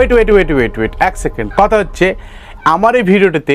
Wait wait wait wait wait এক second কথা হচ্ছে, আমার এই ভিডিওটিতে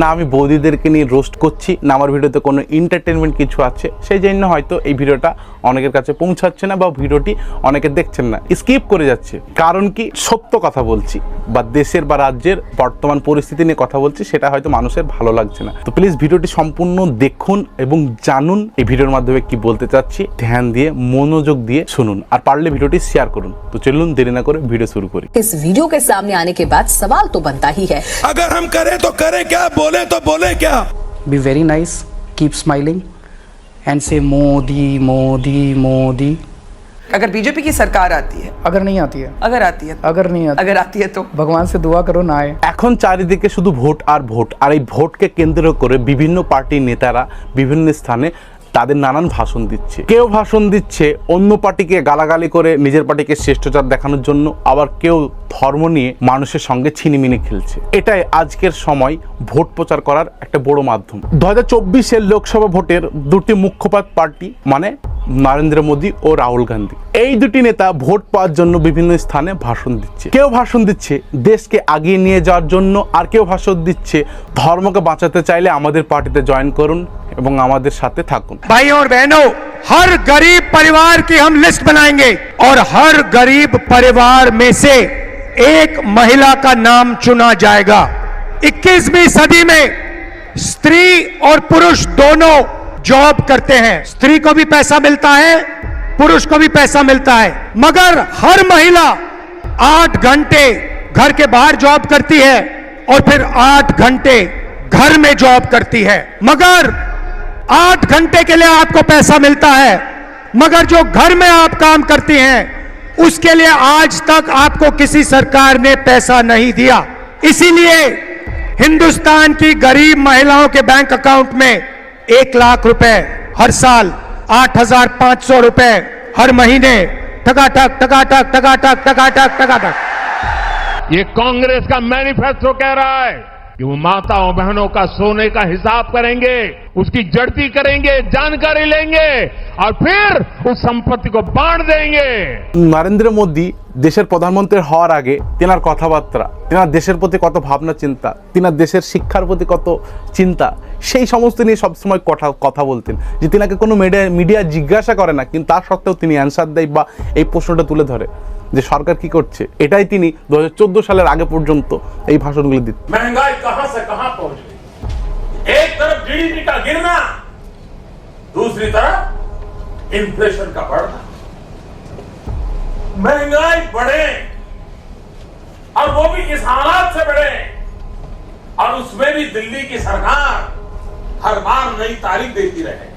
না আমি বৌদিদেরকে নিয়ে রোস্ট করছি, না আমার ভিডিওতে কোনো এন্টারটেনমেন্ট কিছু আছে, সেই জন্য হয়তো এই ভিডিওটা অনেকের কাছে পৌঁছাচ্ছে না বা ভিডিওটি অনেকে দেখছেন না স্কিপ করে যাচ্ছে কারণ কি সত্য কথা বলছি বা দেশের বা রাজ্যের বর্তমান পরিস্থিতি নিয়ে কথা বলছি সেটা হয়তো মানুষের ভালো লাগছে না তো প্লিজ ভিডিওটি সম্পূর্ণ দেখুন এবং জানুন এই ভিডিওর মাধ্যমে কি বলতে চাচ্ছি ধ্যান দিয়ে মনোযোগ দিয়ে শুনুন আর পারলে ভিডিওটি শেয়ার করুন তো চলুন দেরি না করে ভিডিও শুরু করি इस वीडियो के सामने आने के बाद सवाल तो बनता ही है अगर हम करें तो करें क्या बोले तो बोले क्या be very nice, keep smiling, and say Modi, Modi, Modi. अगर बीजेपी की सरकार आती है अगर नहीं आती है अगर आती है अगर नहीं आती अगर आती है तो भगवान से दुआ करो ना आए এখন চারিদিকে শুধু ভোট আর ভোট আর এই ভোটকে কেন্দ্র করে বিভিন্ন পার্টির নেতারা বিভিন্ন স্থানে তাদের নানান ভাষণ দিচ্ছে কেউ ভাষণ দিচ্ছে অন্য পার্টিকে গালাগালি করে নিজের পার্টিকে শ্রেষ্ঠচার দেখানোর জন্য আবার কেউ ধর্ম নিয়ে মানুষের সঙ্গে ছিনিমিনি খেলছে এটাই আজকের সময় ভোট প্রচার করার একটা বড় মাধ্যম দু হাজার চব্বিশের লোকসভা ভোটের দুটি মুখ্যপাত পার্টি মানে নরেন্দ্র মোদী ও রাহুল গান্ধী এই দুটি নেতা ভোট পাওয়ার জন্য বিভিন্ন স্থানে ভাষণ দিচ্ছে কেউ ভাষণ দিচ্ছে দেশকে আগিয়ে নিয়ে যাওয়ার জন্য আর কেউ ভাষণ দিচ্ছে ধর্মকে বাঁচাতে চাইলে আমাদের পার্টিতে জয়েন করুন এবং আমাদের সাথে থাকুন भाइयों और बहनों हर गरीब परिवार की हम लिस्ट बनाएंगे और हर गरीब परिवार में से एक महिला का नाम चुना जाएगा। 21वीं सदी में स्त्री और पुरुष दोनों जॉब करते हैं। स्त्री को भी पैसा मिलता है, पुरुष को भी पैसा मिलता है। मगर हर महिला आठ घंटे घर के बाहर जॉब करती है और फिर आठ घंटे घर में जॉब करती है। मगर आठ घंटे के लिए आपको पैसा मिलता है। मगर जो घर में आप काम करती हैं उसके लिए आज तक आपको किसी सरकार ने पैसा नहीं दिया। इसीलिए हिंदुस्तान की गरीब महिलाओं के बैंक अकाउंट में एक लाख रुपए हर साल, आठ हज़ार पाँच सौ रुपए हर महीने। टकाटक टकाटक टकाटक टकाटक टकाटक ये कांग्रेस का मैनिफेस्टो कह रहा है। कि वो माताओं बहनों का सोने का हिसाब करेंगे उसकी जड़ती करेंगे जानकारी लेंगे और फिर उस संपत्ति को बांट देंगे নরেন্দ্র মোদী দেশের প্রধানমন্ত্রী হওয়ার আগে তেনার কথাবার্তা তেনার দেশের প্রতি কত ভাবনা চিন্তা তেনার দেশের শিক্ষার প্রতি কত চিন্তা সেই সমস্ত নিয়ে সবসময় কথা কথা বলতেন যে তেনাকে কোনো মিডিয়া মিডিয়া জিজ্ঞাসা করে না কিন্তু তার সত্ত্বেও তিনি অ্যান্সার দেয় বা এই প্রশ্নটা তুলে ধরে যে সরকার কি করছে এটাই তিনি দু সালের আগে পর্যন্ত এই ভাষণগুলি দিতেন महंगाई कहां से कहां पहुंच गई एक तरफ जीडीपी का गिरना दूसरी तरफ इन्फ्लेशन का बढ़ना महंगाई बढ़े और वो भी इस हालात से बढ़े और उसमें भी दिल्ली की सरकार हर बार नई तारीख देती रहे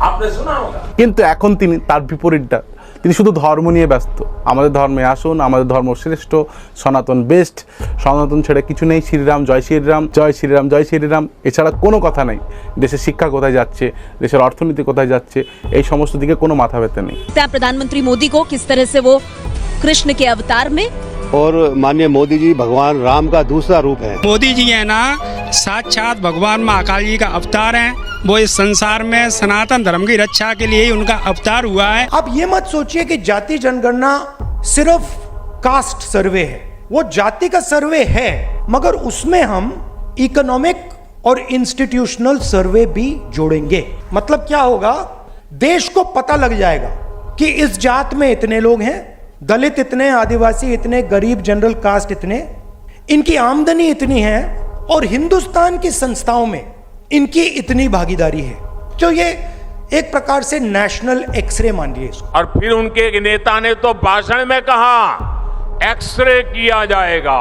आपने सुना होगा কিন্তু এখন তিনি তার বিপরীতটা তিনি শুধু ধর্ম নিয়ে ব্যস্ত আমাদের ধর্মে আসুন আমাদের ধর্ম শ্রেষ্ঠ সনাতন বেস্ট সনাতন ছেড়ে কিছু নেই শ্রীরাম জয় শ্রীরাম জয় শ্রীরাম জয় শ্রীরাম এছাড়া কোনো কথা নেই দেশের শিক্ষা কোথায় যাচ্ছে দেশের অর্থনীতি কোথায় যাচ্ছে এই সমস্ত দিকে কোনো মাথা ব্যথা নেই हैं प्रधानमंत्री मोदी को किस तरह से वो कृष्ण के अवतार में और माननीय मोदी जी भगवान राम का दूसरा रूप है मोदी जी है ना साक्षात भगवान महाकाल जी का अवतार है। वो इस संसार में सनातन धर्म की रक्षा के लिए ही उनका अवतार हुआ है। आप ये मत सोचिए कि जाति जनगणना सिर्फ़ कास्ट सर्वे है। वो जाति का सर्वे है, मगर उसमें हम इकोनॉमिक और इंस्टीट्यूशनल सर्वे भी जोड़ेंगे। मतलब क्या होगा? देश को पता लग जाएगा कि इस जात में इतने लोग हैं, दलित इतने, आदिवासी इतने, गरीब, जनरल कास्ट इतने। इनकी आमदनी इतनी है और हिंदुस्तान की संस्थाओं में इनकी इतनी भागीदारी है। जो ये एक प्रकार से नेशनल एक्सरे मानिए इसको। और फिर उनके एक नेता ने तो भाषण में कहा एक्सरे किया जाएगा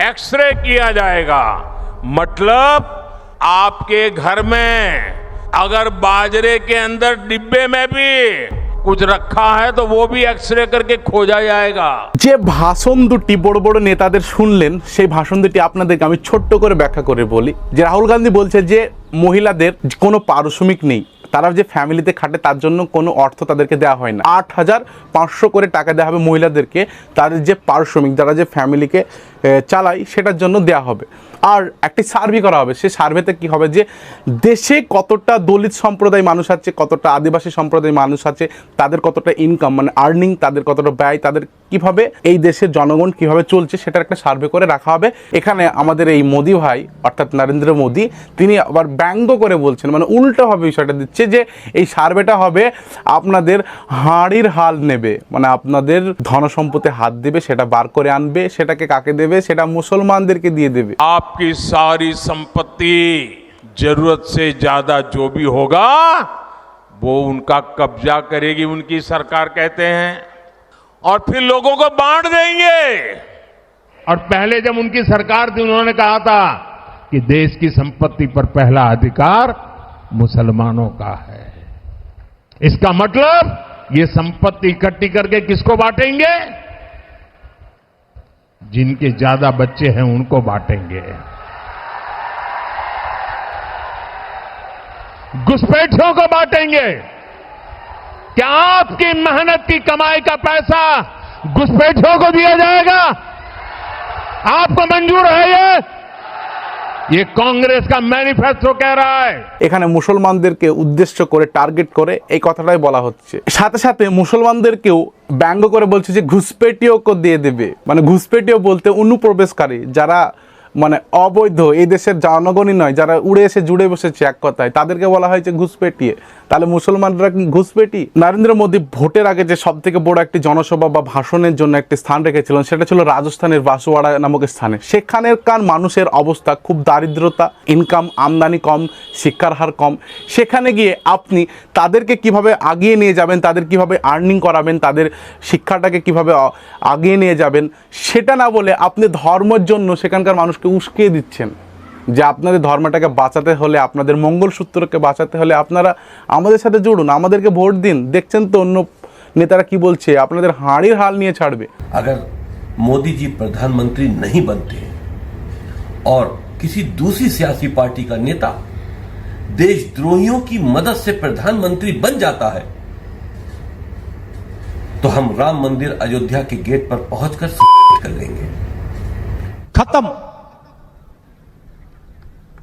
एक्सरे किया जाएगा। मतलब आपके घर में, अगर बाजरे के अंदर डिब्बे में भी कुछ रखा है तो वो भी एक्सरे करके खोजा जाएगा যে ভাষণ দুটি বড় বড় নেতাদের শুনলেন সেই ভাষণ দুটি আপনাদেরকে আমি ছোট্ট করে ব্যাখ্যা করে বলি যে রাহুল গান্ধী বলছে যে মহিলাদের কোনো পারিশ্রমিক নেই তারা যে ফ্যামিলিতে খাটে, তার জন্য কোনো অর্থ তাদেরকে দেওয়া হয় না। আট হাজার পাঁচশো করে টাকা দেওয়া হবে মহিলাদেরকে তাদের যে পারিশ্রমিক যারা যে ফ্যামিলিকে চালায়, সেটার জন্য দেওয়া হবে। আর একটি সার্ভে করা হবে। সেই সার্ভেতে কি হবে যে, দেশে কতটা দলিত সম্প্রদায় মানুষ আছে, কতটা আদিবাসী সম্প্রদায় মানুষ আছে, তাদের কতটা ইনকাম মানে আর্নিং তাদের কতটা ব্যয়, তাদের কিভাবে এই দেশের জনগণ কিভাবে চলছে সেটার একটা সার্ভে করে রাখা হবে এখানে আমাদের এই মোদি ভাই অর্থাৎ নরেন্দ্র মোদি তিনি আবার ব্যঙ্গ করে বলছেন মানে উল্টোভাবে বিষয়টা দিচ্ছে যে এই সার্ভেটা হবে আপনাদের হাঁড়ির হাল নেবে মানে আপনাদের ধনসম্পত্তি হাত দেবে সেটা বার করে আনবে সেটাকে কাকে দেবে সেটা মুসলমানদেরকে দিয়ে দেবে आपकी सारी संपत्ति जरूरत से ज्यादा जो भी होगा वो उनका कब्जा करेगी उनकी सरकार कहते हैं और फिर लोगों को बांट देंगे। और पहले जब उनकी सरकार थी, उन्होंने कहा था कि देश की संपत्ति पर पहला अधिकार मुसलमानों का है। इसका मतलब ये संपत्ति इकट्ठी करके किसको बांटेंगे? जिनके ज़्यादा बच्चे हैं, उनको बांटेंगे। घुसपैठियों को बांटेंगे। क्या आपकी मेहनत की कमाई का पैसा घुसपैठियों को दिया जाएगा आपको मंजूर है ये ये कांग्रेस का मैनिफेस्टो कह रहा है এখানে মুসলমানদেরকে উদ্দেশ্য করে টার্গেট করে এই কথাটাই বলা হচ্ছে সাথে সাথে মুসলমানদেরকেও ব্যঙ্গ করে বলছে যে ঘুষপেটিও দিয়ে দেবে মানে ঘুষপেটিও বলতে অনুপ্রবেশকারী যারা মানে অবৈধ এই দেশের জনগণই নয় যারা উড়ে এসে জুড়ে বসেছে এক কথায় তাদেরকে বলা হয়েছে ঘুষপেটিয়ে তাহলে মুসলমানরা ঘুষপেটি নরেন্দ্র মোদী ভোটের আগে যে সব থেকে বড় একটি জনসভা বা ভাষণের জন্য একটি স্থান রেখেছিলেন, সেটা ছিল রাজস্থানের বাসুয়াড়া নামক স্থানে। সেখানেরকার মানুষের অবস্থা? খুব দারিদ্রতা ইনকাম আমদানি কম, শিক্ষার হার কম। সেখানে গিয়ে আপনি তাদেরকে কীভাবে আগিয়ে নিয়ে যাবেন, তাদের কীভাবে আর্নিং করাবেন, তাদের শিক্ষাটাকে কীভাবে আগিয়ে নিয়ে যাবেন, সেটা না বলে আপনি ধর্মের জন্য সেখানকার মানুষকে উস্কিয়ে দিচ্ছেন। যে আপনাদের ধর্মটাকে বাঁচাতে হলে আপনাদের মঙ্গলসূত্রকে বাঁচাতে হলে আপনারা আমাদের সাথে জুড়ুন আমাদেরকে ভোট দিন দেখছেন তো অন্য নেতারা কি বলছে আপনাদের হাঁড়ির হাল নিয়ে ছাড়বে अगर मोदी जी प्रधानमंत्री नहीं बनते और किसी दूसरी सियासी पार्टी का नेता देशद्रोहियों की मदद से प्रधानमंत्री बन जाता है तो हम राम मंदिर अयोध्या के गेट पर पहुंचकर कर देंगे खत्म